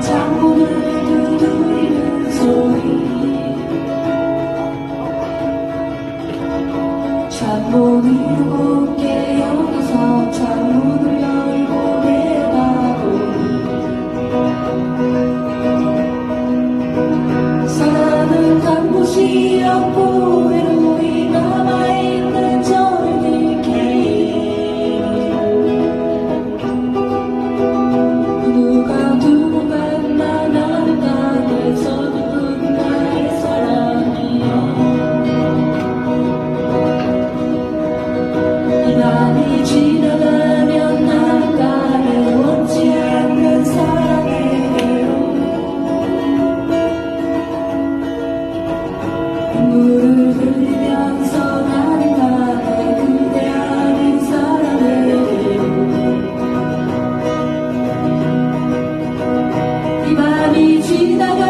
창문을 웃게 여기서 창문을 열고 내다보니 사랑은 간 곳이 없고 一起代